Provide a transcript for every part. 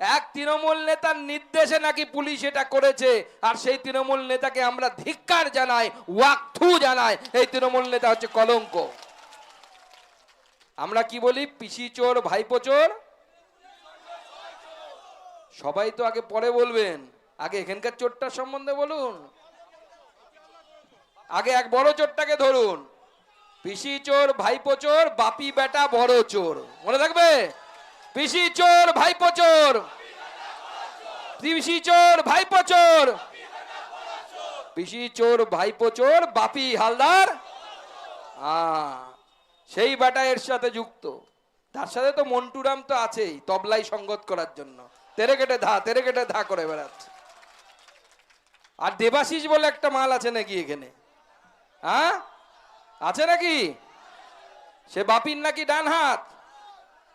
এক তৃণমূল নেতার নির্দেশে নাকি পুলিশ এটা করেছে, আর সেই তৃণমূল নেতাকে আমরা ধিক্কার জানাই, ওয়াকথু জানাই। এই তৃণমূল নেতা হচ্ছে কলঙ্ক। আমরা কি বলি? পিসি চোর, ভাইপো চোর? সবাই তো আগে পরে বলবেন। আগে এখানকার চোরটার সম্বন্ধে বলুন। আগে এক বড় চোরটাকে ধরুন। পিসি চোর, ভাইপো চোর, বাপি বেটা বড় চোর। মনে থাকবে? পিসি চোর, ভাইপো চোর। পিসি চোর, ভাইপো চোর। পিসি চোর, ভাইপো চোর, বাপি হালদার। সেই বেটা এর সাথে যুক্ত। তার সাথে তো মন্টুরাম তো আছেই, তবলাই সঙ্গত করার জন্য। তেরে কেটে ধা, তেরে কেটে ধা করে বেড়াচ্ছে। আর দেবাশিস বলে একটা মাল আছে নাকি এখানে? হ্যাঁ আছে নাকি? সে বাপির নাকি ডান হাত?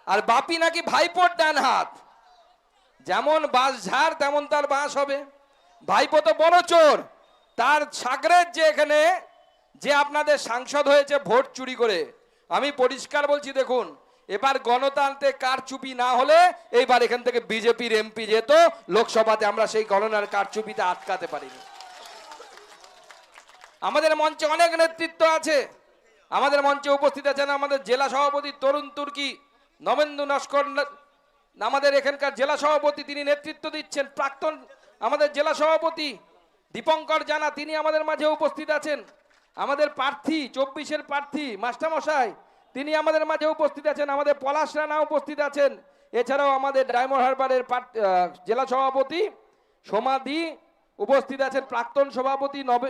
আর বাপি নাকি ভাইপোর ডান হাত। যেমন বাঁশ ঝাড়, তেমন তার বাঁশ হবে। ভাইপো তো বড় চোর। তার সাগরের যে এখানে যে আপনাদের সাংসদ হয়েছে ভোট চুরি করে, আমি পরিষ্কার বলছি দেখুন, এবার গণতান্ত্রিক কারচুপি না হলে এইবার এখান থেকে বিজেপির এমপি যেত লোকসভাতে আমরা সেই গণনার কারচুপিতে আটকাতে পারিনি। আমাদের মঞ্চে অনেক নেতৃত্ব আছে। আমাদের মঞ্চে উপস্থিত আছেন আমাদের জেলা সভাপতি তরুণ তুর্কি। নবেন্দু নস্কর আমাদের এখানকার জেলা সভাপতি তিনি নেতৃত্ব দিচ্ছেন। প্রাক্তন আমাদের জেলা সভাপতি দীপঙ্কর জানা, তিনি আমাদের মাঝে উপস্থিত আছেন। আমাদের প্রার্থী, চব্বিশের প্রার্থী মাস্টারমশাই, তিনি আমাদের মাঝে উপস্থিত আছেন। আমাদের পলাশ রানা উপস্থিত আছেন। এছাড়াও আমাদের ডায়মন্ড হারবারের জেলা সভাপতি সমাধি উপস্থিত আছেন। প্রাক্তন সভাপতি নবে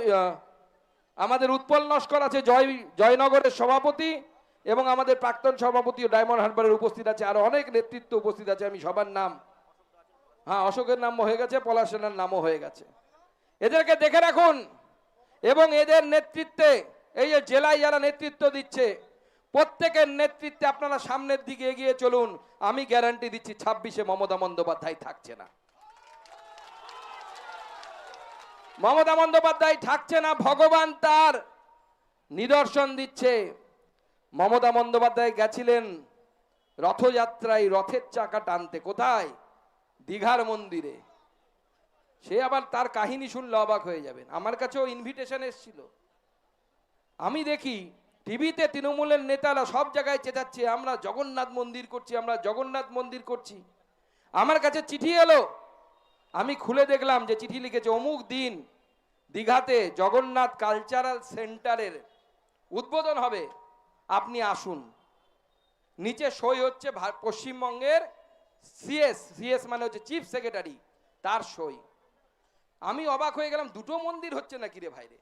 আমাদের উৎপল নস্কর আছে, জয় জয়নগরের সভাপতি। এবং আমাদের প্রাক্তন সভাপতি ডায়মন্ড হারবারের উপস্থিত আছে, আরও অনেক নেতৃত্ব উপস্থিত আছে, আমি সবার নাম। হ্যাঁ অশোকের নাম হয়ে গেছে পলাশ সেনার নামও হয়ে গেছে। এদেরকে দেখে রাখুন, এবং এদের নেতৃত্বে, এই যে জেলায় যারা নেতৃত্ব দিচ্ছে, প্রত্যেকের নেতৃত্বে আপনারা সামনের দিকে এগিয়ে চলুন। আমি গ্যারান্টি দিচ্ছি, ছাব্বিশে মমতা বন্দ্যোপাধ্যায় থাকছে না। মমতা বন্দ্যোপাধ্যায় থাকছে না, ভগবান তার নিদর্শন দিচ্ছে। মমতা বন্দ্যোপাধ্যায় গেছিলেন রথযাত্রায় রথের চাকা টানতে। কোথায়? দীঘার মন্দিরে। সে আবার তার কাহিনী শুনলে অবাক হয়ে যাবেন। আমার কাছেও ইনভিটেশন এসেছিল। আমি দেখি টিভিতে তৃণমূলের নেতারা সব জায়গায় চেঁচাচ্ছে, আমরা জগন্নাথ মন্দির করছি, আমরা জগন্নাথ মন্দির করছি। আমার কাছে চিঠি এলো। আমি খুলে দেখলাম যে চিঠি লিখেছে, অমুক দিন দীঘাতে জগন্নাথ কালচারাল সেন্টারের উদ্বোধন হবে। আপনি আসুন। নিচে সই হচ্ছে পশ্চিমবঙ্গের সিএস সিএস মানে হচ্ছে চিফ সেক্রেটারি তার সই। আমি অবাক হয়ে গেলাম, দুটো মন্দির হচ্ছে নাকি রে ভাইরে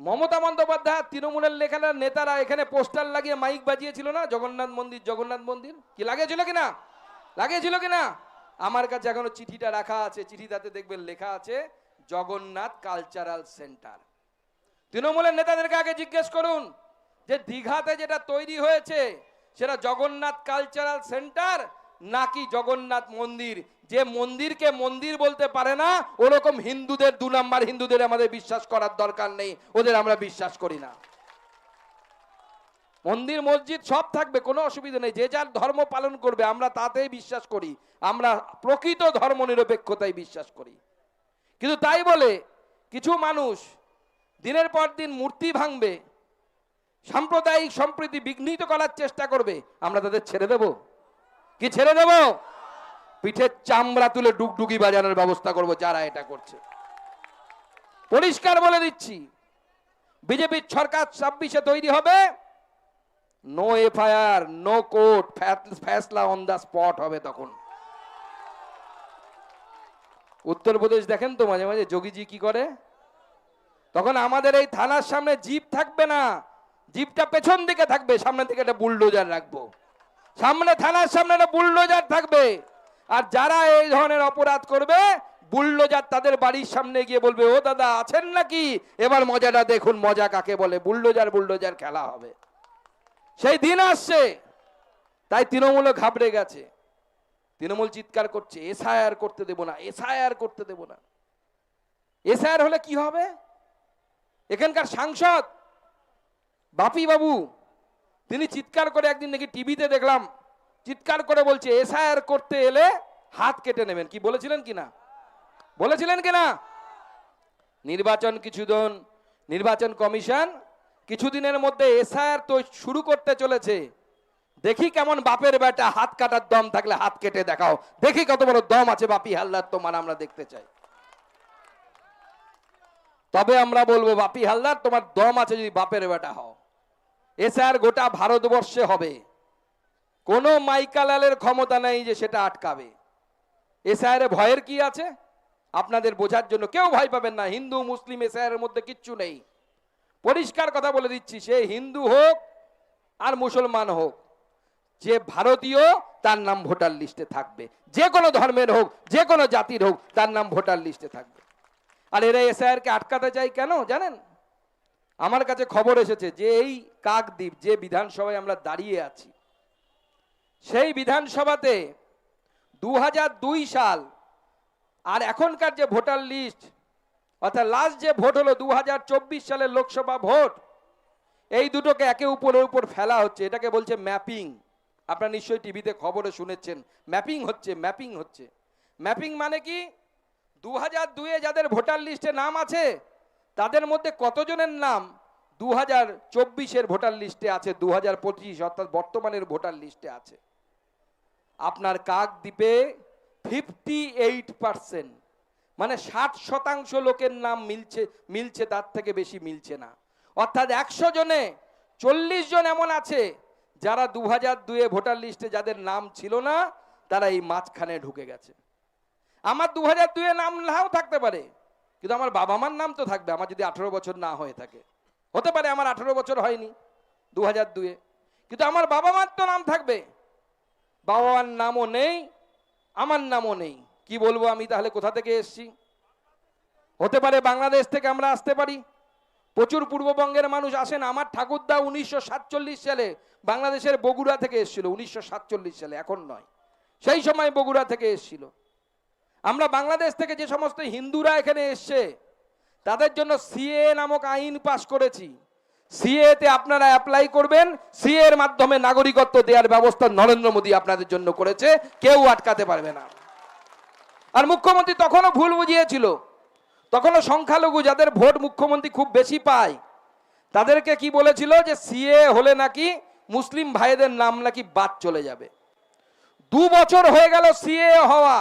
মমতা বন্দ্যোপাধ্যায়, তৃণমূলের লেখানার নেতারা এখানে পোস্টার লাগিয়ে মাইক বাজিয়েছিল না? জগন্নাথ মন্দির জগন্নাথ মন্দির? কি, লাগিয়েছিল কিনা? লাগিয়েছিল কিনা? আমার কাছে এখনও চিঠিটা রাখা আছে, চিঠিটাতে দেখবেন লেখা আছে, জগন্নাথ কালচারাল সেন্টার। তৃণমূলের নেতাদেরকে আগে জিজ্ঞেস করুন যে দীঘাতে যেটা তৈরি হয়েছে, সেটা জগন্নাথ কালচারাল সেন্টার নাকি জগন্নাথ মন্দির? যে মন্দিরকে মন্দির বলতে পারে না, ওরকম হিন্দুদের, দু নাম্বার হিন্দুদের আমাদের বিশ্বাস করার দরকার নেই, ওদের আমরা বিশ্বাস করি না। মন্দির, মসজিদ সব থাকবে, কোনো অসুবিধা নেই, যে যার ধর্ম পালন করবে, আমরা তাতেই বিশ্বাস করি, আমরা প্রকৃত ধর্ম নিরপেক্ষতায় বিশ্বাস করি। কিন্তু তাই বলে, কিছু মানুষ দিনের পর দিন মূর্তি ভাঙবে সাম্প্রদায়িক সম্প্রীতি বিঘ্নিত করার চেষ্টা করবে, আমরা তাদের ছেড়ে দেব। কি ছেড়ে দেব? পিঠের চামড়া তুলে ডুগডুগি বাজানোর ব্যবস্থা করব, যারা এটা করছে। পরিষ্কার বলে দিচ্ছি, বিজেপির সরকার ছাব্বিশে তৈরি হবে নো এফআইআর নো কোর্ট ফ্যাসলা অন দ্য স্পট হবে তখন। উত্তরপ্রদেশ দেখেন তো, মাঝে মাঝে যোগীজি কি করে? তখন আমাদের এই থানার সামনে জিপ থাকবে না জিপটা পেছন দিকে থাকবে সামনে থেকে একটা বুলডোজার রাখব। সামনে থানার সামনে একটা বুলডোজার থাকবে। আর যারা এই ধরনের অপরাধ করবে, বুলডোজার তাদের বাড়ির সামনে গিয়ে বলবে, ও দাদা, আছেন নাকি? এবার মজাটা দেখুন, মজা কাকে বলে? বুলডোজার বুলডোজার খেলা হবে। সেই দিন আসছে। তাই তৃণমূল ঘাবড়ে গেছে। তৃণমূল চিৎকার করছে, এসআইআর করতে দেব না, এসআইআর করতে দেব না। এসআইআর হলে কি হবে? এখানকার সাংসদ বাপি বাবু, তিনি চিৎকার করে একদিন নাকি টিভিতে দেখলাম, চিৎকার করে বলছে, এসআইআর করতে এলে হাত কেটে নেবেন। কি বলেছিলেন কিনা? বলেছিলেন কিনা? নির্বাচন কিছুদিন নির্বাচন কমিশন কিছুদিনের মধ্যে এসআইআর তো শুরু করতে চলেছে। দেখি কেমন বাপের বেটা হাত কাটার দম থাকলে হাত কেটে দেখাও। দেখি কত বড় দম আছে বাপি হালদার তোমার, আমরা দেখতে চাই। তবে আমরা বলব, বাপি হালদার, তোমার দম আছে যদি বাপের বেটা হও। এসআর গোটা ভারতবর্ষে হবে। কোনো মাইকালালের ক্ষমতা নেই যে সেটা আটকাবে। এসআইআর ভয়ের কি আছে? আপনাদের বোঝার জন্য কেউ ভয় পাবেন না। হিন্দু, মুসলিম এসআইআর মধ্যে কিচ্ছু নেই। পরিষ্কার কথা বলে দিচ্ছি, সে হিন্দু হোক আর মুসলমান হোক, যে ভারতীয় তার নাম ভোটার লিস্টে থাকবে। যে কোনো ধর্মের হোক, যে কোনো জাতির হোক, তার নাম ভোটার লিস্টে থাকবে। আর এরা এসআইআর কে আটকাতে চাই কেন, জানেন? আমার কাছে খবর এসেছে যে এই কাকদ্বীপ, যে বিধানসভায় আমরা দাঁড়িয়ে আছি, সেই বিধানসভাতে দু হাজার দুই সাল আর এখনকার যে ভোটার লিস্ট, অর্থাৎ লাস্ট যে ভোট হলো দু হাজার চব্বিশ সালের লোকসভা ভোট, এই দুটোকে একে উপরের উপর ফেলা হচ্ছে, এটাকে বলছে ম্যাপিং। আপনারা নিশ্চয়ই টিভিতে খবরে শুনেছেন, ম্যাপিং হচ্ছে ম্যাপিং হচ্ছে। ম্যাপিং মানে কি? দু হাজার দুয়ে যাদের ভোটার লিস্টে নাম আছে তাদের মধ্যে কতজনের নাম দু হাজার চব্বিশের ভোটার লিস্টে আছে? দু হাজার পঁচিশ, অর্থাৎ বর্তমানের ভোটার লিস্টে আছে। আপনার কাকদ্বীপে ফিফটি এইট পার্সেন্ট মানে ষাট শতাংশ লোকের নাম মিলছে মিলছে, তার থেকে বেশি মিলছে না। অর্থাৎ একশো জনে, চল্লিশ জন এমন আছে যারা দু হাজার দুয়ে ভোটার লিস্টে যাদের নাম ছিল না, তারা এই মাঝখানে ঢুকে গেছে। আমার দু হাজার দুয়ে নাম নাও থাকতে পারে। কিন্তু আমার বাবা মার নাম তো থাকবে, আমার যদি আঠেরো বছর না হয়ে থাকে। হতে পারে আমার আঠেরো বছর হয়নি দু হাজার দুয়ে। কিন্তু আমার বাবা মার তো নাম থাকবে। বাবা মার নামও নেই, আমার নামও নেই। কি বলব আমি তাহলে, কোথা থেকে এসছি? হতে পারে বাংলাদেশ থেকে আমরা আসতে পারি। প্রচুর পূর্ববঙ্গের মানুষ আসেন। আমার ঠাকুরদা উনিশশো সাতচল্লিশ সালে বাংলাদেশের বগুড়া থেকে এসেছিল, উনিশশো সাতচল্লিশ সালে, এখন নয়। সেই সময় বগুড়া থেকে এসেছিল। আমরা বাংলাদেশ থেকে যে সমস্ত হিন্দুরা এখানে এসছে, তাদের জন্য সিএ নামক আইন পাশ করেছি। সিএ তে আপনারা অ্যাপ্লাই করবেন সিএ এর মাধ্যমে নাগরিকত্ব দেওয়ার ব্যবস্থা নরেন্দ্র মোদী আপনাদের জন্য করেছে, কেউ আটকাতে পারবে না। আর মুখ্যমন্ত্রী তখনও ভুল বুঝিয়েছিল। তখনও সংখ্যালঘু যাদের ভোট মুখ্যমন্ত্রী খুব বেশি পায়, তাদেরকে কি বলেছিল যে সিএ হলে নাকি মুসলিম ভাইদের নাম নাকি বাদ চলে যাবে। দু বছর হয়ে গেল সিএ হওয়া।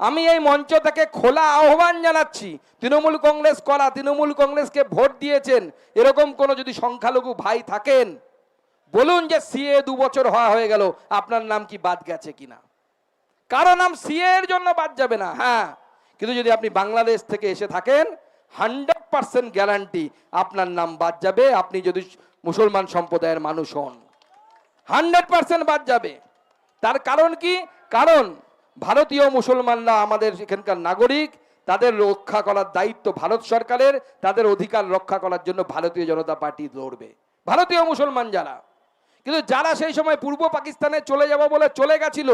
আমি এই মঞ্চ থেকে খোলা আহ্বান জানাচ্ছি। তৃণমূল কংগ্রেস করা, তৃণমূল কংগ্রেসকে ভোট দিয়েছেন, এরকম কোন যদি সংখ্যালঘু ভাই থাকেন, বলুন যে সিএ দু বছর হওয়া হয়ে গেল, আপনার নাম কি বাদ গেছে কিনা? কারও নাম সিএ এর জন্য বাদ যাবে না হ্যাঁ। কিন্তু যদি আপনি বাংলাদেশ থেকে এসে থাকেন, হান্ড্রেড পার্সেন্ট গ্যারান্টি আপনার নাম বাদ যাবে, আপনি যদি মুসলমান সম্প্রদায়ের মানুষ হন, হান্ড্রেড পার্সেন্ট বাদ যাবে। তার কারণ কি? কারণ ভারতীয় মুসলমানরা আমাদের এখানকার নাগরিক, তাদের রক্ষা করার দায়িত্ব ভারত সরকারের, তাদের অধিকার রক্ষা করার জন্য ভারতীয় জনতা পার্টি লড়বে। ভারতীয় মুসলমান যারা, কিন্তু যারা সেই সময় পূর্ব পাকিস্তানে চলে যাব বলে চলে গেছিল,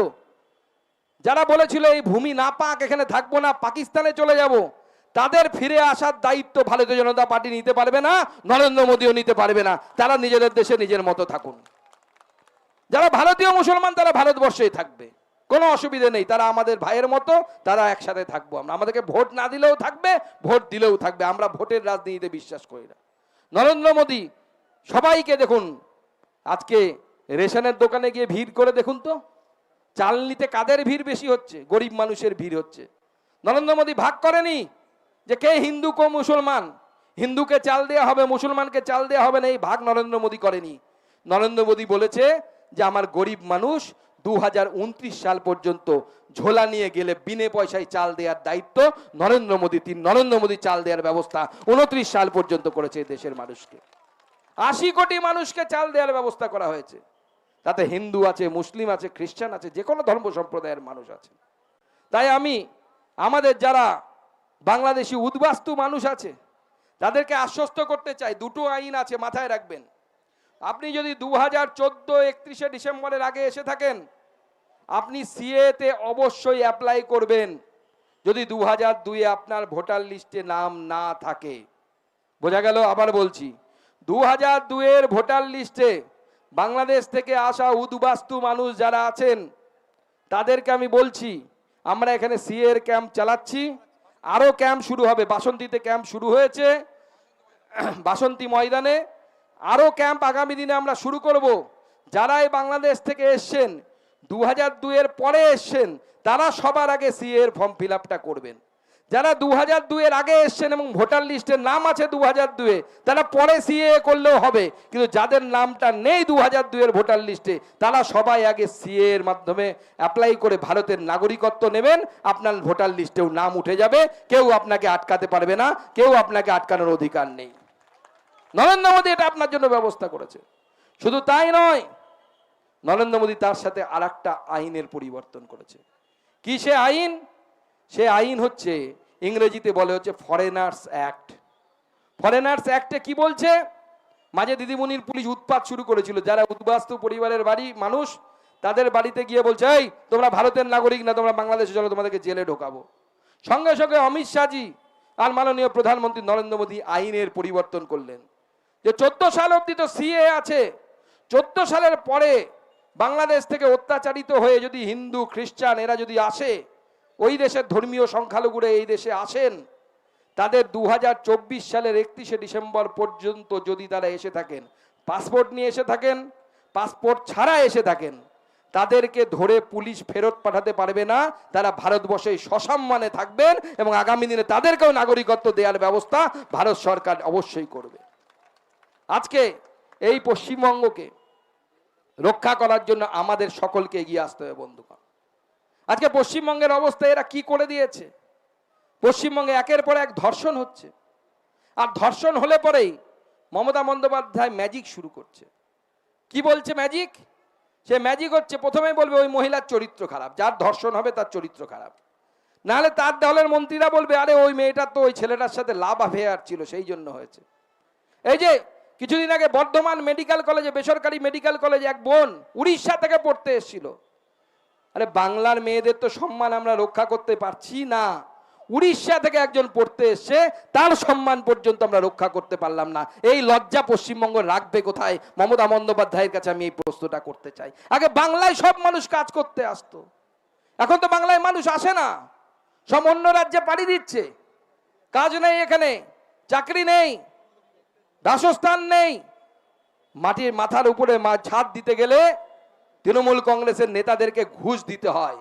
যারা বলেছিল এই ভূমি না পাক, এখানে থাকব না, পাকিস্তানে চলে যাব, তাদের ফিরে আসার দায়িত্ব ভারতীয় জনতা পার্টি নিতে পারবে না, নরেন্দ্র মোদীও নিতে পারবে না, তারা নিজেদের দেশে নিজের মতো থাকুন। যারা ভারতীয় মুসলমান, তারা ভারতবর্ষেই থাকবে। কোনো অসুবিধে নেই। তারা আমাদের ভাইয়ের মতো, তারা একসাথে থাকব আমরা। আমাদেরকে ভোট না দিলেও থাকবে, ভোট দিলেও থাকবে। আমরা ভোটের রাজনীতিতে বিশ্বাস করি না। নরেন্দ্র মোদী, সবাইকে দেখুন। আজকে রেশনের দোকানে গিয়ে ভিড় করে দেখুন তো। চাল নিতে কাদের ভিড় বেশি হচ্ছে? গরিব মানুষের ভিড় হচ্ছে। নরেন্দ্র মোদী ভাগ করেনি যে কে হিন্দু কো মুসলমান? হিন্দুকে চাল দেওয়া হবে, মুসলমানকে চাল দেওয়া হবে না, এই ভাগ নরেন্দ্র মোদী করেনি। নরেন্দ্র মোদী বলেছে যে, আমার গরিব মানুষ দু হাজার উনত্রিশ সাল পর্যন্ত ঝোলা নিয়ে গেলে বিনে পয়সায় চাল দেওয়ার দায়িত্ব নরেন্দ্র মোদী। তিন নরেন্দ্র মোদী চাল দেওয়ার ব্যবস্থা উনত্রিশ সাল পর্যন্ত করেছে দেশের মানুষকে। আশি কোটি মানুষকে চাল দেওয়ার ব্যবস্থা করা হয়েছে। তাতে হিন্দু আছে, মুসলিম আছে, খ্রিস্টান আছে, যে কোনো ধর্ম সম্প্রদায়ের মানুষ আছে। তাই আমি, আমাদের যারা বাংলাদেশি উদ্বাস্তু মানুষ আছে, তাদেরকে আশ্বস্ত করতে চাই, দুটো আইন আছে মাথায় রাখবেন। আপনি যদি দু হাজার চোদ্দ একত্রিশে ডিসেম্বরের আগে এসে থাকেন, আপনি সিএতে অবশ্যই অ্যাপ্লাই করবেন। যদি দু হাজার দুইয়ে আপনার ভোটার লিস্টে নাম না থাকে। বোঝা গেল, আবার বলছি দু হাজার দুয়ের ভোটার লিস্টে বাংলাদেশ থেকে আসা উদ্বাস্তু মানুষ যারা আছেন, তাদেরকে আমি বলছি, আমরা এখানে সিএ এর ক্যাম্প চালাচ্ছি। আরও ক্যাম্প শুরু হবে। বাসন্তীতে ক্যাম্প শুরু হয়েছে। বাসন্তী ময়দানে আরও ক্যাম্প আগামী দিনে আমরা শুরু করব। যারা এই বাংলাদেশ থেকে এসছেন দু হাজার দুয়ের পরে এসছেন, তারা সবার আগে সিএর ফর্ম ফিল করবেন। যারা দু হাজার দুয়ের আগে এসছেন এবং ভোটার লিস্টের নাম আছে দু হাজার দুয়ে তারা পরে সিএ করলেও হবে। কিন্তু যাদের নামটা নেই দু হাজার দুয়ের ভোটার লিস্টে তারা সবাই আগে সিএ এর মাধ্যমে অ্যাপ্লাই করে ভারতের নাগরিকত্ব নেবেন। আপনার ভোটার লিস্টেও নাম উঠে যাবে। কেউ আপনাকে আটকাতে পারবে না। কেউ আপনাকে আটকানোর অধিকার নেই। নরেন্দ্র মোদী এটা আপনার জন্য ব্যবস্থা করেছে। শুধু তাই নয়, নরেন্দ্র মোদী তার সাথে আর আইনের পরিবর্তন করেছে। কি সে আইন? সে আইন হচ্ছে, ইংরেজিতে বলে হচ্ছে ফরেনার্স অ্যাক্ট। ফরেনার্স অ্যাক্টে কি বলছে? মাঝে দিদিমণির পুলিশ উৎপাত শুরু করেছিল, যারা উদ্বাস্তু পরিবারের বাড়ি, মানুষ, তাদের বাড়িতে গিয়ে বলছে, এই, তোমরা ভারতের নাগরিক না, তোমরা বাংলাদেশে চলো, তোমাদেরকে জেলে ঢোকাবো। সঙ্গে সঙ্গে অমিত শাহজি আর মাননীয় প্রধানমন্ত্রী নরেন্দ্র মোদী আইনের পরিবর্তন করলেন। যে চোদ্দ সাল অব্দি তো সিএ আছে, চোদ্দ সালের পরে বাংলাদেশ থেকে অত্যাচারিত হয়ে যদি হিন্দু, খ্রিস্টান এরা যদি আসে, ওই দেশের ধর্মীয় সংখ্যালঘুরা এই দেশে আসেন, তাদের দু হাজার চব্বিশ সালের একত্রিশে ডিসেম্বর পর্যন্ত যদি তারা এসে থাকেন, পাসপোর্ট নিয়ে এসে থাকেন, পাসপোর্ট ছাড়া এসে থাকেন, তাদেরকে ধরে পুলিশ ফেরত পাঠাতে পারবে না, তারা ভারতবর্ষে সসম্মানে থাকবেন এবং আগামী দিনে তাদেরকেও নাগরিকত্ব দেওয়ার ব্যবস্থা ভারত সরকার অবশ্যই করবে। আজকে এই পশ্চিমবঙ্গকে রক্ষা করার জন্য আমাদের সকলকে এগিয়ে আসতে হবে, বন্ধুগণ। আজকে পশ্চিমবঙ্গের অবস্থা এরা কি করে দিয়েছে? পশ্চিমবঙ্গে একের পর এক ধর্ষণ হচ্ছে। আর ধর্ষণ হলে পরেই মমতা বন্দ্যোপাধ্যায় ম্যাজিক শুরু করছে। কি বলছে ম্যাজিক সে ম্যাজিক হচ্ছে প্রথমে বলবে ওই মহিলার চরিত্র খারাপ, যার ধর্ষণ হবে তার চরিত্র খারাপ। নাহলে তার দলের মন্ত্রীরা বলবে, আরে ওই মেয়েটার তো ওই ছেলেটার সাথে লাভ অ্যাফেয়ার ছিল, সেই জন্য হয়েছে। এই যে কিছুদিন আগে বর্ধমান মেডিকেল কলেজে, বেসরকারি মেডিকেল কলেজে এক বোন উড়িষ্যা থেকে পড়তে এসেছিল। আরে বাংলার মেয়েদের তো সম্মান আমরা রক্ষা করতে পারছি না। উড়িষ্যা থেকে একজন পড়তে এসছে, তার সম্মান পর্যন্ত আমরা রক্ষা করতে পারলাম না। এই লজ্জা পশ্চিমবঙ্গ রাখবে কোথায়? মমতা বন্দ্যোপাধ্যায়ের কাছে আমি এই প্রশ্নটা করতে চাই। আগে বাংলায় সব মানুষ কাজ করতে আসতো। এখন তো বাংলায় মানুষ আসে না। সব অন্য রাজ্যে পাড়ি দিচ্ছে। কাজ নেই এখানে, চাকরি নেই। বাসস্থান নেই। মাটির মাথার উপরে ছাদ দিতে গেলে তৃণমূল কংগ্রেসের নেতাদেরকে ঘুষ দিতে হয়।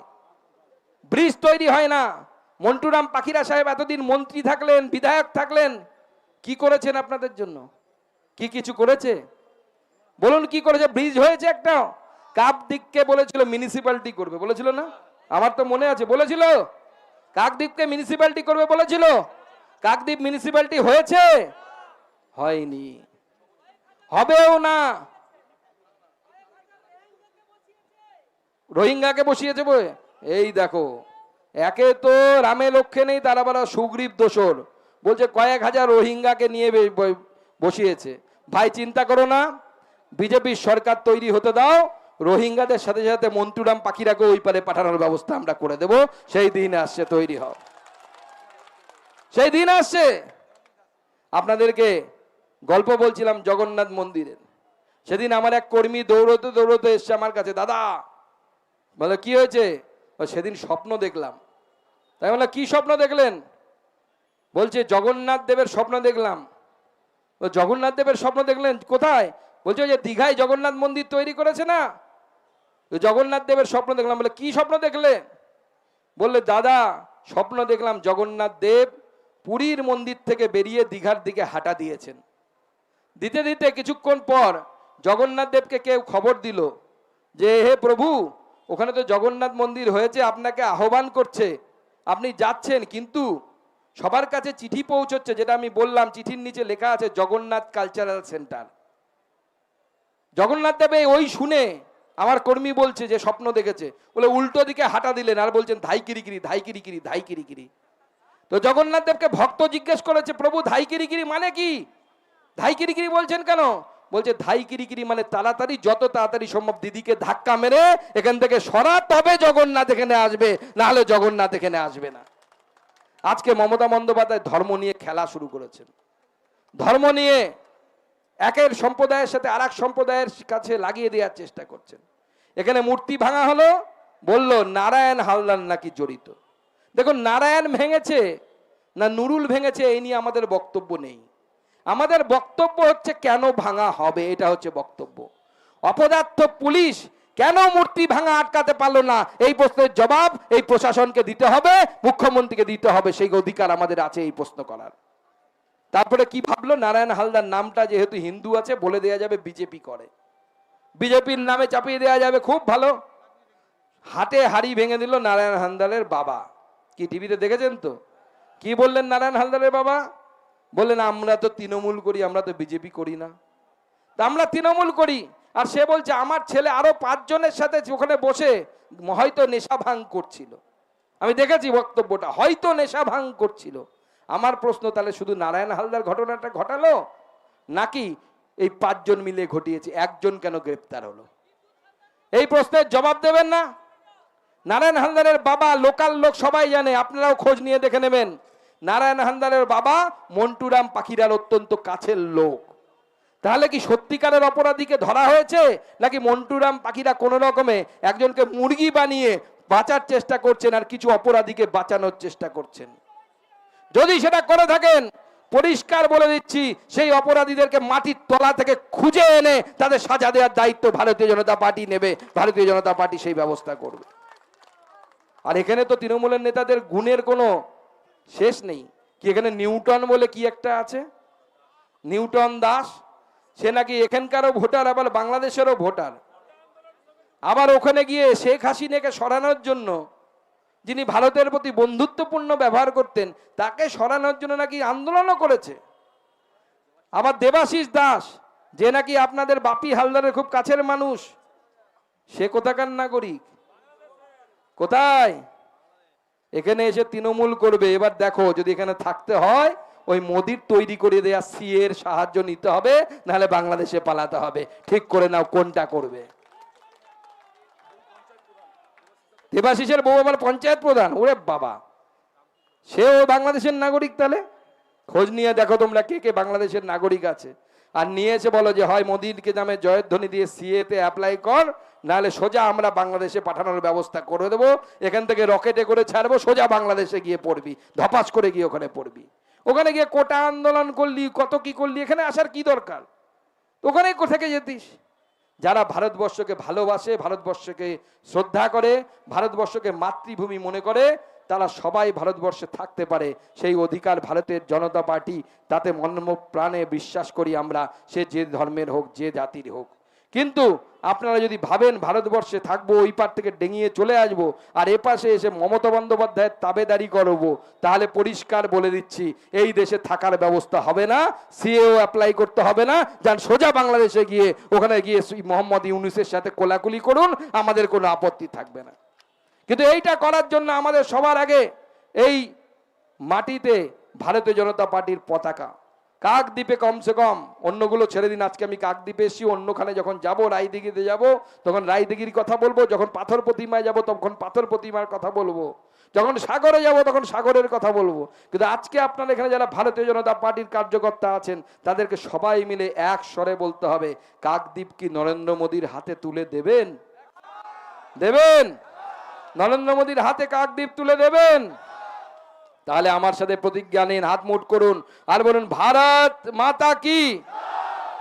ব্রিজ তৈরি হয় না। মন্টুরাম পাখিরা সাহেব এতদিন মন্ত্রী থাকলেন, বিধায়ক থাকলেন, কি করেছেন আপনাদের জন্য? কি কিছু করেছে? বলুন কি করেছে? ব্রিজ হয়েছে একটা। কাকদ্বীপকে বলেছিল মিউনিসিপ্যালিটি করবে। বলেছিল না? আমার তো মনে আছে। বলেছিল, কাকদ্বীপকে মিউনিসিপ্যালিটি করবে বলেছিল। কাকদ্বীপ মিউনিসিপ্যালিটি হয়েছে। হয়নি। হবেও না। রোহিঙ্গাকে বসিয়েছে বই এই দেখো, একে তো রামে লক্ষ্যে নেই, তারা বলা সুগ্রীব দোষর। বলছে কয়েক হাজার রোহিঙ্গাকে নিয়ে বসিয়েছে। ভাই, চিন্তা করো না। বিজেপির সরকার তৈরি হতে দাও। রোহিঙ্গাদের সাথে সাথে মন্টুরাম পাখিরাকে ওই পারে পাঠানোর ব্যবস্থা আমরা করে দেব। সেই দিন আসছে, তৈরি হও। সেই দিন আসছে। আপনাদেরকে গল্প বলছিলাম জগন্নাথ মন্দিরের। সেদিন আমার এক কর্মী দৌড়তে দৌড়তে এসছে আমার কাছে, দাদা। বলে, কি হয়েছে? সেদিন স্বপ্ন দেখলাম। তাই বলে, কি স্বপ্ন দেখলেন? বলছে, জগন্নাথ দেবের স্বপ্ন দেখলাম। জগন্নাথ দেবের স্বপ্ন দেখলেন? কোথায়? বলছে যে দীঘায় জগন্নাথ মন্দির তৈরি করেছে না? জগন্নাথ দেবের স্বপ্ন দেখলাম। বলে, কি স্বপ্ন দেখলে? বললে, দাদা, স্বপ্ন দেখলাম জগন্নাথ দেব পুরীর মন্দির থেকে বেরিয়ে দীঘার দিকে হাঁটা দিয়েছেন। দিতে দিতে কিছুক্ষণ পর জগন্নাথ দেবকে কেউ খবর দিল যে, হে প্রভু, ওখানে তো জগন্নাথ মন্দির হয়েছে, আপনাকে আহ্বান করছে। আপনি যাচ্ছেন, কিন্তু সবার কাছে চিঠি পৌঁছচ্ছে, যেটা আমি বললাম, চিঠির নিচে লেখা আছে জগন্নাথ কালচারাল সেন্টার। জগন্নাথ দেব ওই শুনে আমার কর্মী বলছে যে, স্বপ্ন দেখেছে। বলে, উল্টো দিকে হাঁটা দিলেন। আর বলছেন, ধাই কিরিকিরি ধাই কিরিকিরি ধাই কিরিকিরি তো জগন্নাথ দেবকে ভক্ত জিজ্ঞেস করেছে, প্রভু, ধাই কিরিকিরি মানে কি? ধাই কিরিকিরি বলছেন কেন? বলছে ধাই কিরিকিরি মানে তাড়াতাড়ি, যত তাড়াতাড়ি সম্ভব দিদিকে ধাক্কা মেরে এখান থেকে সরা, তবে জগন্নাথ এখানে আসবে না হলে জগন্নাথ এখানে আসবে না। আজকে মমতা বন্দ্যোপাধ্যায় ধর্ম নিয়ে খেলা শুরু করেছেন। ধর্ম নিয়ে একের সম্প্রদায়ের সাথে আর সম্প্রদায়ের কাছে লাগিয়ে দেওয়ার চেষ্টা করছেন। এখানে মূর্তি ভাঙা হলো, বলল, নারায়ণ হালদার নাকি জড়িত? দেখুন, নারায়ণ ভেঙেছে না নুরুল ভেঙেছে, এই নিয়ে আমাদের বক্তব্য নেই। আমাদের বক্তব্য হচ্ছে কেন ভাঙা হবে, এটা হচ্ছে বক্তব্য। অপদার্থ পুলিশ কেন মূর্তি ভাঙা আটকাতে পারল না? এই প্রশ্নের জবাব এই প্রশাসনকে দিতে হবে, মুখ্যমন্ত্রীকে দিতে হবে, সেই অধিকার আমাদের আছে এই প্রশ্ন করার। তারপরে কি ভাবলো? নারায়ণ হালদার নামটা যেহেতু হিন্দু আছে, বলে দেয়া যাবে বিজেপি করে। বিজেপির নামে চাপিয়ে দেওয়া যাবে, খুব ভালো। হাটে হাড়ি ভেঙে দিল নারায়ণ হালদারের বাবা। কি টিভিতে দেখেছেন তো? কি বললেন নারায়ণ হালদারের বাবা? বললেন, আমরা তো তৃণমূল করি, আমরা তো বিজেপি করি না। তা আমরা তৃণমূল করি, আর সে বলছে, আমার ছেলে আরও পাঁচজনের সাথে ওখানে বসে হয়তো নেশা ভাঙ করছিল। আমি দেখেছি বক্তব্যটা, হয়তো নেশা ভাঙ করছিল। আমার প্রশ্ন, তাহলে শুধু নারায়ণ হালদার ঘটনাটা ঘটালো, নাকি এই পাঁচজন মিলে ঘটিয়েছে? একজন কেন গ্রেপ্তার হলো? এই প্রশ্নের জবাব দেবেন না। নারায়ণ হালদারের বাবা, লোকাল লোক সবাই জানে, আপনারাও খোঁজ নিয়ে দেখে নেবেন। নারায়ণ হালদারের বাবা মন্টুরাম পাখিরার অত্যন্ত কাছের লোক। তাহলে কি সত্যিকারের অপরাধীকে ধরা হয়েছে? নাকি মন্টুরাম পাখিরা কোনো রকমে একজনকে মুরগি বানিয়ে বাঁচার চেষ্টা করছেন আর কিছু অপরাধীকে বাঁচানোর চেষ্টা করছেন? যদি সেটা করে থাকেন, পরিষ্কার বলে দিচ্ছি, সেই অপরাধীদেরকে মাটির তলা থেকে খুঁজে এনে তাদের সাজা দেওয়ার দায়িত্ব ভারতীয় জনতা পার্টি নেবে, ভারতীয় জনতা পার্টি সেই ব্যবস্থা করবে। আর এখানে তো তৃণমূলের নেতাদের গুণের কোনো শেষ নেই। কি এখানে নিউটন বলে কি একটা আছে? নিউটন দাস, সে নাকি এখানকারও ভোটার, আবার বাংলাদেশেরও ভোটার। আবার ওখানে গিয়ে শেখ হাসিনাকে সরানোর জন্য যিনি ভারতের প্রতি বন্ধুত্বপূর্ণ ব্যবহার করতেন, তাকে সরানোর জন্য নাকি আন্দোলনও করেছে। আবার দেবাশিস দাস, যে নাকি আপনাদের বাপি হালদারের খুব কাছের মানুষ, সে কোথাকার নাগরিক? কোথায়? এখানে এসে তৃণমূল করবে। এবার দেখো, যদি এখানে থাকতে হয়, ওই মোদির তৈরি করে দেয়া সি এর সাহায্য নিতে হবে, নাহলে বাংলাদেশে পালাতে হবে। ঠিক করে নাও, কোনটা করবে? দেবাশিসের বউ আমার পঞ্চায়েত প্রধান, ওরে বাবা। সেও বাংলাদেশের নাগরিক তাহলে? খোঁজ নিয়ে দেখো তোমরা কে কে বাংলাদেশের নাগরিক আছে। আর নিয়ে এসে বলো যে, হয় মোদিরকে নামে জয়ধ্বনি দিয়ে সিএতে অ্যাপ্লাই কর নাহলে সোজা আমরা বাংলাদেশে পাঠানোর ব্যবস্থা করে দেবো। এখান থেকে রকেটে করে ছাড়বো, সোজা বাংলাদেশে গিয়ে পড়বি, ধপাস করে গিয়ে ওখানে পড়বি। ওখানে গিয়ে কোটা আন্দোলন করলি, কত কি করলি, এখানে আসার কি দরকার? ওখানে কোথেকে যেতিস? যারা ভারতবর্ষকে ভালোবাসে, ভারতবর্ষকে শ্রদ্ধা করে, ভারতবর্ষকে মাতৃভূমি মনে করে, তারা সবাই ভারতবর্ষে থাকতে পারে। সেই অধিকার ভারতের জনতা পার্টি, তাতে মর্ম প্রাণে বিশ্বাস করি আমরা, সে যে ধর্মের হোক, যে জাতির হোক। কিন্তু আপনারা যদি ভাবেন ভারতবর্ষে থাকব, ওই পার থেকে ডেঙিয়ে চলে আসব, আর এ পাশে এসে মমতা বন্দ্যোপাধ্যায়ের তাবেদারি করব, তাহলে পরিষ্কার বলে দিচ্ছি, এই দেশে থাকার ব্যবস্থা হবে না সিএও অ্যাপ্লাই করতে হবে না, যান সোজা বাংলাদেশে গিয়ে, ওখানে গিয়ে মোহাম্মদ ইউনুসের সাথে কোলাকুলি করুন, আমাদের কোনো আপত্তি থাকবে না। কিন্তু এইটা করার জন্য আমাদের সবার আগে এই মাটিতে ভারতীয় জনতা পার্টির পতাকা। কাকদ্বীপে কমসে কম অন্যগুলো ছেড়ে দিন। আজকে আমি কাকদ্বীপে এসেছি, অন্যখানে যখন যাব, রায়দিঘিতে যাব, তখন রায়দিঘির কথা বলব, যখন পাথর প্রতিমায় যাব, তখন পাথর প্রতিমার কথা বলব। যখন সাগরে যাব, তখন সাগরের কথা বলব। কিন্তু আজকে আপনার এখানে যারা ভারতীয় জনতা পার্টির কার্যকর্তা আছেন, তাদেরকে সবাই মিলে এক স্বরে বলতে হবে কাকদ্বীপ কি নরেন্দ্র মোদীর হাতে তুলে দেবেন? দেবেন? নরেন্দ্র মোদীর হাতে কাকদ্বীপ তুলে দেবেন? তাহলে আমার সাথে প্রতিজ্ঞা নিন, হাত মুট করুন আর বলুন, ভারত মাতা কি?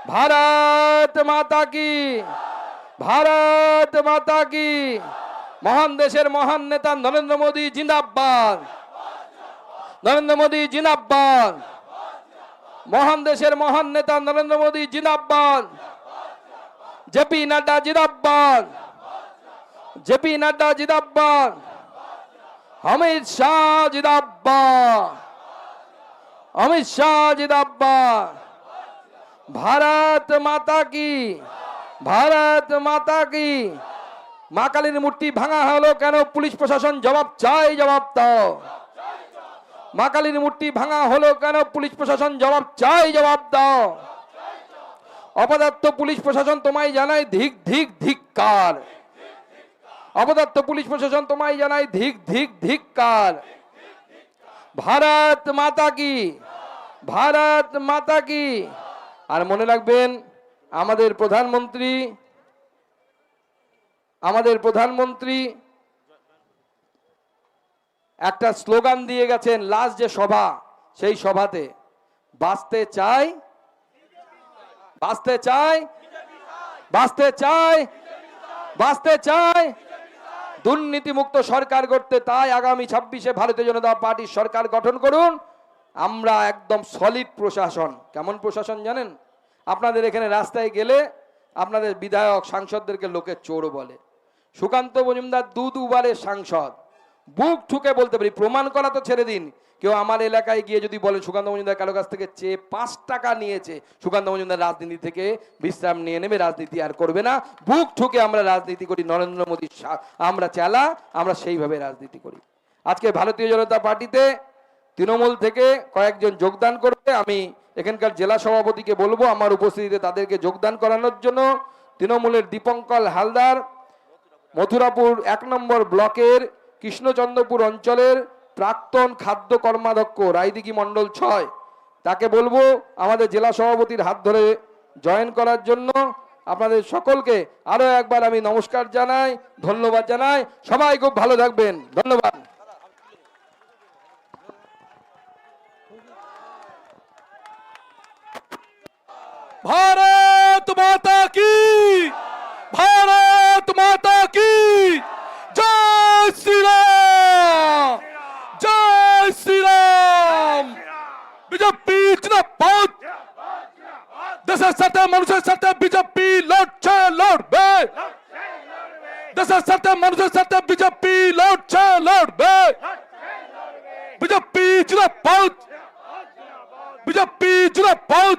ভারত মাতা কি? ভারত মাতা কি? মহান দেশের মহান নেতা নরেন্দ্র মোদী জিন্দাবাদ। নরেন্দ্র মোদী জিন্দাবাদ। মহান দেশের মহান নেতা নরেন্দ্র মোদী জিন্দাবাদ। জেপি নাড্ডা জিন্দাবাদ। জেপি নাড্ডা জিন্দাবাদ। অমিত শাহ জিন্দাবাদ অমিত শাহ জিন্দাবাদ ভারত মাতা কি? ভারত মাতা কি? মা কালীর মূর্তি ভাঙা হলো কেন? পুলিশ প্রশাসন জবাব চাই, জবাব দাও। মা কালীর মূর্তি ভাঙা হলো কেন? পুলিশ প্রশাসন জবাব চাই, জবাব দাও। অপদার্থ পুলিশ প্রশাসন তোমায় জানাই ধিক ধিক, ধিক্কার। অপদার্থ পুলিশ প্রশাসন তোমায় জানাই ধিক ধিক ধিক্কার ভারত মাতা কি? ভারত মাতা কি? আর মনে রাখবেন, আমাদের প্রধানমন্ত্রী আমাদের প্রধানমন্ত্রী একটা স্লোগান দিয়ে গেছেন, লাস্ট যে সভা, সেই সভাতে, বাঁচতে চাই বাঁচতে চাই বাঁচতে চাই বাঁচতে চাই দুর্নীতিমুক্ত সরকার করতে তাই আগামী ছাব্বিশে ভারতীয় জনতা পার্টির সরকার গঠন করুন। আমরা একদম সলিড প্রশাসন। কেমন প্রশাসন জানেন? আপনাদের এখানে রাস্তায় গেলে আপনাদের বিধায়ক, সাংসদদেরকে লোকে চোর বলে। সুকান্ত মজুমদার দু দুবারের সাংসদ। বুক ঠুকে বলতে পারি, প্রমাণ করা তো ছেড়ে দিন। কেউ আমার এলাকায় গিয়ে যদি বলেন সুকান্ত মজুমদার কারও কাছ থেকে চেয়ে পাঁচ টাকা নিয়েছে, সুকান্ত মজুমদার রাজনীতি থেকে বিশ্রাম নিয়ে নেবে, রাজনীতি আর করবে না। বুক ঠুকে আমরা রাজনীতি করি, নরেন্দ্র মোদী আমরা চালা, আমরা সেইভাবে রাজনীতি করি। আজকে ভারতীয় জনতা পার্টিতে তৃণমূল থেকে কয়েকজন যোগদান করবে। আমি এখানকার জেলা সভাপতিকে বলব, আমার উপস্থিতিতে তাদেরকে যোগদান করানোর জন্য। তৃণমূলের দীপঙ্কর হালদার, মথুরাপুর এক নম্বর ব্লকের কৃষ্ণচন্দ্রপুর অঞ্চলের প্রাক্তন খাদ্য কর্মাধ্যক্ষ রায়দিঘি মণ্ডল ছয়। তাকে বলব আমাদের জেলা সভাপতির হাত ধরে জয়েন করার জন্য আপনাদের সকলকে আরও একবার আমি নমস্কার জানাই, ধন্যবাদ জানাই। সবাই খুব ভালো থাকবেন। ধন্যবাদ। ভারত মাতা কি? ভারত মাতা কি? জয় শ্রীরাম! শ্রীরাম। বিজেপি জিন্দাবাদ। দেশের সাথে মানুষের সাথে বিজেপি লড়ছে, লড়বে। দেশের সাথে মানুষের সাথে বিজেপি লড়ছে, লড়বে। বিজেপি জিন্দাবাদ। বিজেপি জিন্দাবাদ।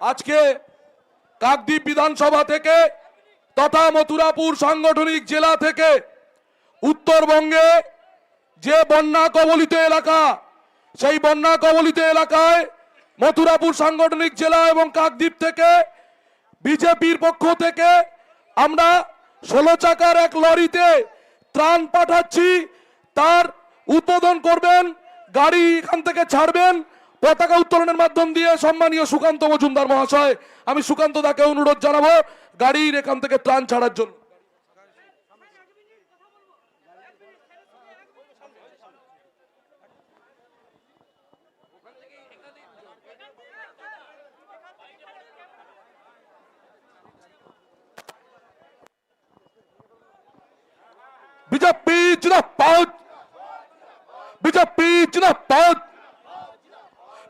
আজকে কাকদ্বীপ বিধানসভা থেকে তথা মথুরাপুর সাংগঠনিক জেলা থেকে উত্তরবঙ্গে যে বন্যা কবলিত এলাকা, সেই বন্যা কবলিত এলাকায় মথুরাপুর সাংগঠনিক জেলা এবং কাকদ্বীপ থেকে, বিজেপির পক্ষ থেকে আমরা ষোলো চাকার এক লরিতে ত্রাণ পাঠাচ্ছি। তার উদ্বোধন করবেন, গাড়ি এখান থেকে ছাড়বেন। পতাকা উত্তোলনের মাধ্যম দিয়ে সম্মানীয় সুকান্ত মজুমদার মহাশয়, আমি সুকান্ত দাকে অনুরোধ জানাব, গাড়ির এখান থেকে ত্রাণ ছাড়ার জন্য বিজেপি জিন্দাবাদ। বিজেপি জিন্দাবাদ।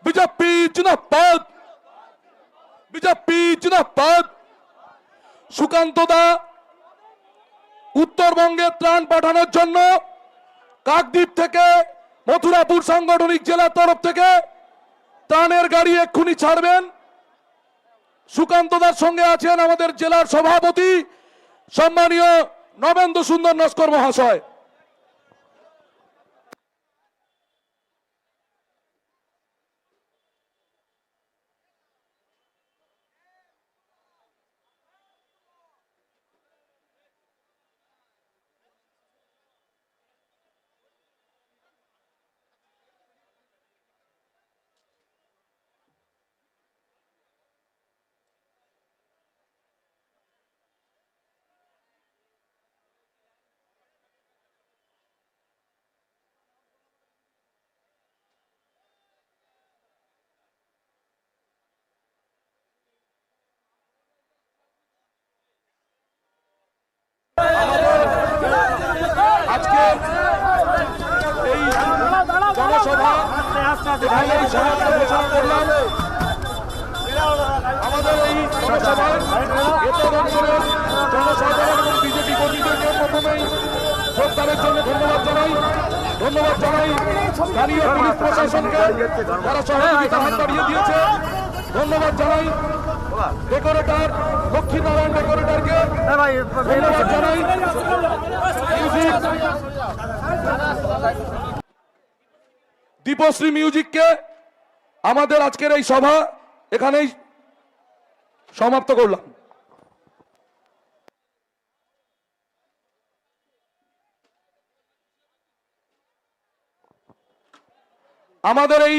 বিজেপি জিন্দাবাদ। বিজেপি জিন্দাবাদ। সুকান্ত দা, উত্তরবঙ্গে ত্রাণ পাঠানোর জন্য কাকদ্বীপ থেকে মথুরাপুর সাংগঠনিক জেলার তরফ থেকে ত্রাণের গাড়ি এক্ষুনি ছাড়বেন। সুকান্ত দার সঙ্গে আছেন আমাদের জেলার সভাপতি সম্মানীয় নবেন্দ্র সুন্দর নস্কর মহাশয়। আমাদের এই অঞ্চলের জনসাধারণ এবং বিজেপি কর্মীদেরকে প্রথমেই যোগদানের জন্য ধন্যবাদ জানাই। ধন্যবাদ জানাই। প্রশাসনকে যারা সহযোগিতা হাত বাড়িয়ে দিয়েছে ধন্যবাদ ধন্যবাদ জানাই দীপশ্রী মিউজিককে আমাদের আজকের এই সভা এখানেই সমাপ্ত করলাম। আমাদের এই